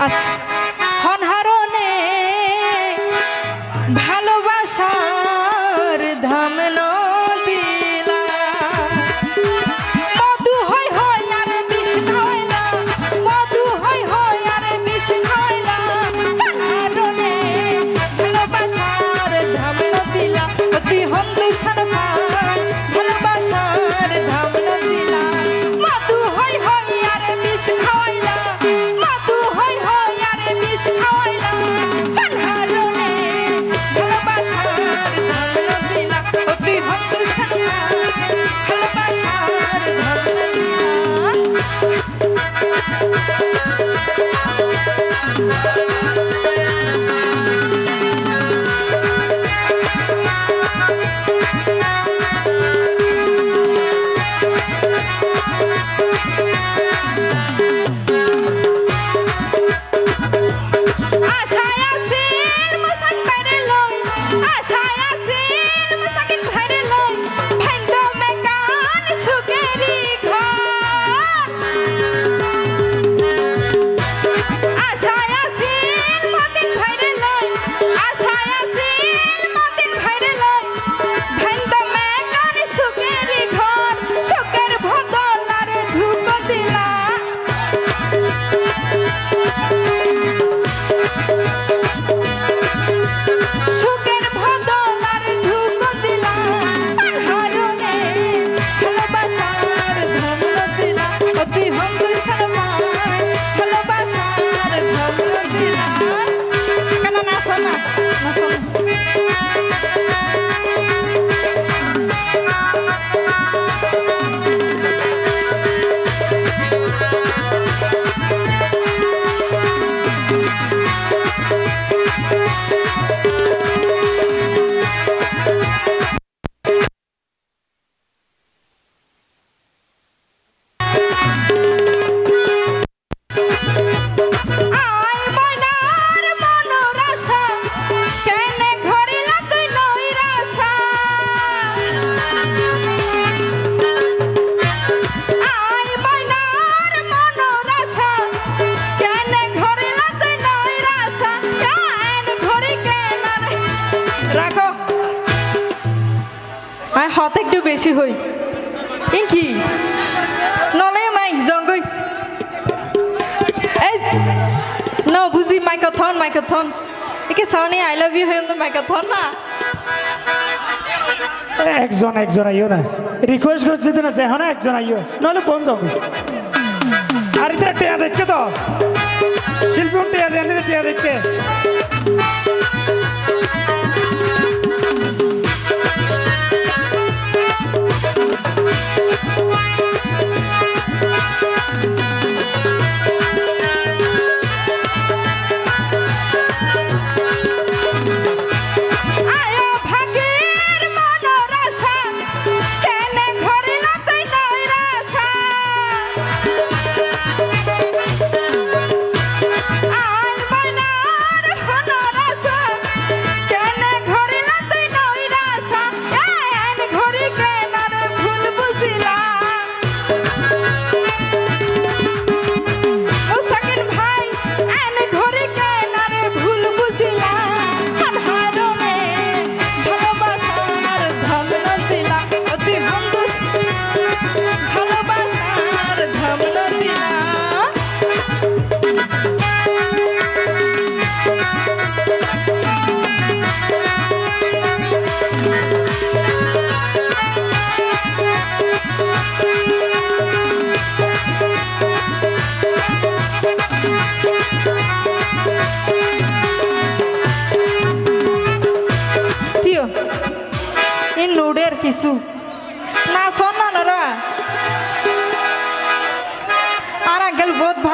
att আমি হত একটু বেশি হই। কি নলে মাই জঙ্গই। এই, ন, বুঝি মাইকাথন মাইকাথন। একে সাউনি, আই লাভ ইউ হেন মাইকাথন না? একজন একজন আইও না। রিকোয়েস্ট করছি তো না যে হ্যাঁ একজন আইও। নলে কোন যাব আর এটা টেয়া দেখতে তো? শিল্পী টেয়া দেন দেখতে।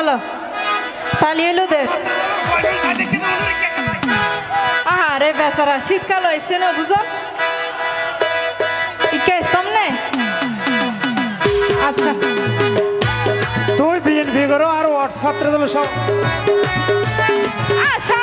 বলো তালি এলো আহা রে বেসারা শীতকাল হয়েছে না বুঝো? ইকেস তমনে আচ্ছা। তুমি বিএনপি করো আর হোয়াটসঅ্যাপ সব। আশা